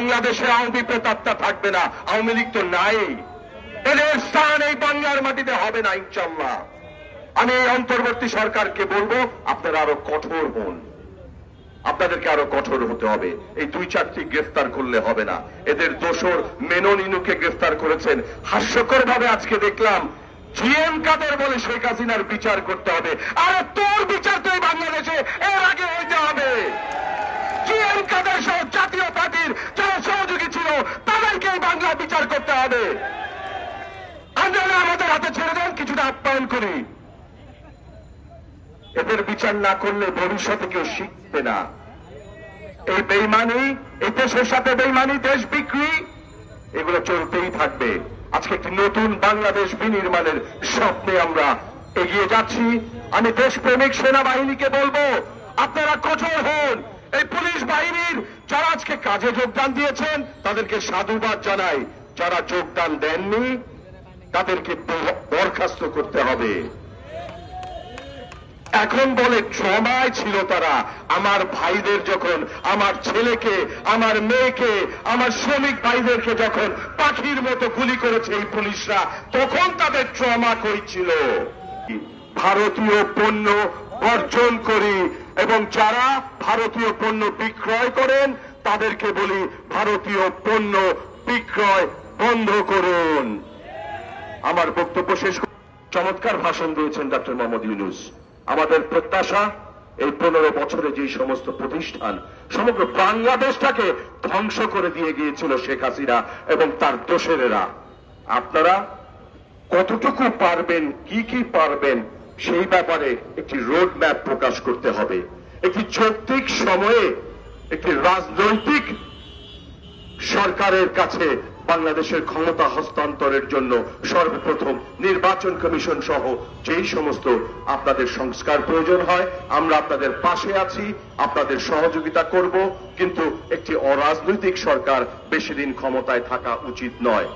বাংলাদেশে আওয়ামী প্রেতাত্মা থাকবে না, আওয়ামী লীগ তো নাই। এদের স্থান এই বাংলার মাটিতে হবে না ইনশাল্লাহ আমি এই অন্তর্বর্তী সরকারকে বলব, আপনারা আরও কঠোর হন। আপনাদেরকে আরও কঠোর হতে হবে। এই দুই চারটি গ্রেফতার করলে হবে না। এদের দোষর মেনন ইনুকে গ্রেফতার করেছেন। হাস্যকর ভাবে আজকে দেখলাম, জিএম কাদের বলে শেখ হাসিনার বিচার করতে হবে। আরে তোর বিচার তো এই বাংলাদেশে এর আগে হইতে হবে। জিএম কাদের সহ জাতীয় পার্টির যারা সহযোগী ছিল তাদেরকে এই বাংলা বিচার করতে হবে আমাদের হাতে ছেড়ে দেন, কিছুটা আপ্যায়ন করি। এদের বিচার না করলে ভবিষ্যতে কেউ শিখবে না। এই বেইমানি, এই দেশের সাথে বেইমানি, দেশ বিক্রি, এগুলো চলতেই থাকবে। আজকে একটি নতুন বাংলাদেশ বিনির্মাণের স্বপ্নে আমরা এগিয়ে যাচ্ছি। আমি দেশপ্রেমিক সেনাবাহিনীকে বলব, আপনারা কঠোর হন। এই পুলিশ বাহিনীর যারা আজকে কাজে যোগদান দিয়েছেন, তাদেরকে সাধুবাদ জানাই। যারা যোগদান দেননি, তাদেরকে বরখাস্ত করতে হবে। এখন বলে ট্রমায় ছিল তারা, আমার ভাইদের যখন, আমার ছেলেকে, আমার মেয়েকে, আমার শ্রমিক ভাইদেরকে যখন পাখির মতো গুলি করেছে এই পুলিশরা, তখন তাদের ট্রমা কইছিল ভারতীয় পণ্য বর্জন করি এবং যারা ভারতীয় পণ্য বিক্রয় করেন, তাদেরকে বলি ভারতীয় পণ্য বিক্রয় বন্ধ করুন। আমার বক্তব্য শেষ চমৎকার ভাষণ দিয়েছেন ডক্টর মোহাম্মদ ইউনুস। আমাদের প্রত্যাশা, এই পনেরো বছরে যে সমস্ত প্রতিষ্ঠান, সমগ্র বাংলাদেশটাকে ধ্বংস করে দিয়ে গিয়েছিল শেখ হাসিনা এবং তার দোসরেরা। আপনারা কতটুকু পারবেন, কি কি পারবেন, সেই ব্যাপারে একটি রোড ম্যাপ প্রকাশ করতে হবে। একটি যৌক্তিক সময়ে, একটি রাজনৈতিক সরকারের কাছে বাংলাদেশের ক্ষমতা হস্তান্তরের জন্য সর্বপ্রথম নির্বাচন কমিশন সহ যেই সমস্ত আপনাদের সংস্কার প্রয়োজন হয়, আমরা আপনাদের পাশে আছি, আপনাদের সহযোগিতা করব, কিন্তু একটি অরাজনৈতিক সরকার বেশি দিন ক্ষমতায় থাকা উচিত নয়।